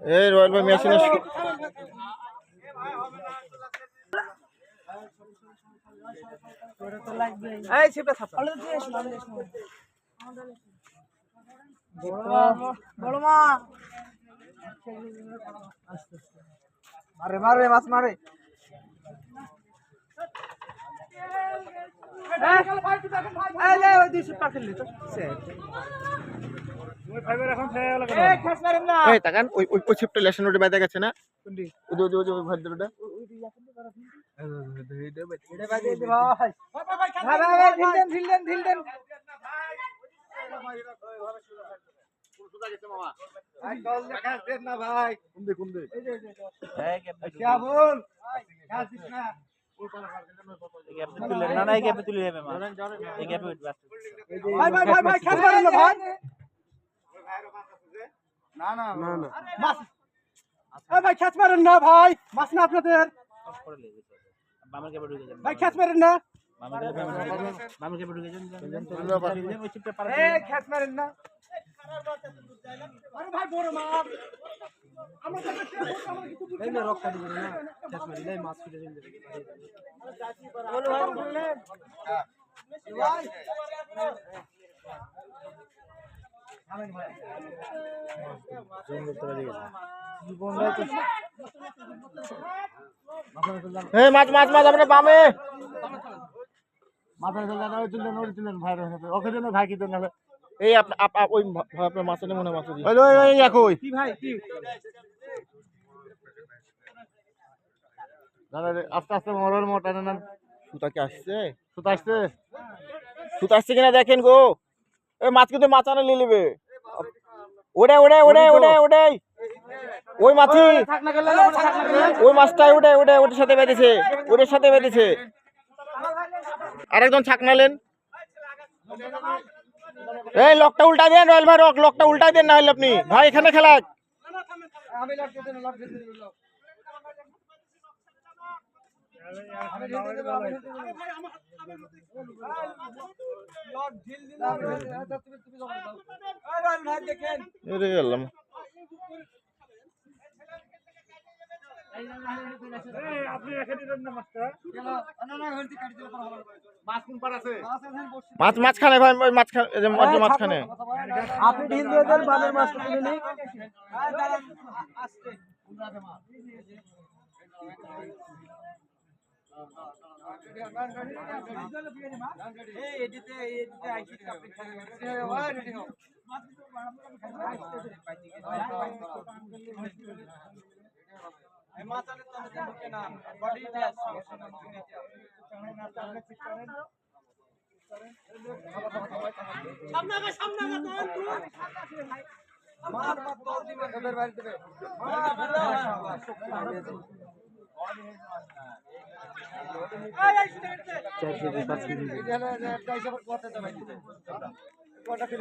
এই রয়্যাল ভাই মেশিনের এই ছিপটা ছাপা বড় মা। মারে মারে মাছ মারে ঢিল দেন ঢিল দেন না না। না না ভাই খ্যাচ মারেন না ভাই। মাছ না আপনাদের। ভাই খ্যাচ মারেন না। মাছ মাছ মাছ আপনার বামে। মাথায় ফেলে না ওই তুললেন ওই তুললেন ভাই ওকে জন্য ভাই কি দেন এই আপ- আপ- আপ- ওই আপনার মাছ মনে মাছ ওই ওই ওই একই কি ভাই কি? দাদা আস্তে আস্তে মরর মোটা না সুতা কি আসছে? সুতা আসছে? সুতা আসছে কিনা দেখেন গো। এই মাছ কিন্তু মাছ আনে নিয়ে নেবে। ওড়ে ওড়ে ওড়ে ওড়ে ওড়ে ওই মাছি। ওই মাছটাই ওটা ওটা ওটার সাথে বেঁধেছে। ওটার সাথে বেঁধেছে। আরেকজন ছাক ছাকনালেন এই লকটা উল্টা দেন রয়্যাল ভাই রক লকটা উল্টা দেন না হলে আপনি। ভাই এখানে খেলা। গেলাম। আপনি রেখে দিবেন না মাছটা না না কাটি দিলে মাছ কোন পার আছে? মাছ আছে বসে মাছ মাছখানে ভাই ওই মাছখানে মাছ মাছখানে আপনি ঢিল দিয়ে দেন বানের মাছটা তুলে নিই আস্তে চার কেজি পাঁচ কেজি।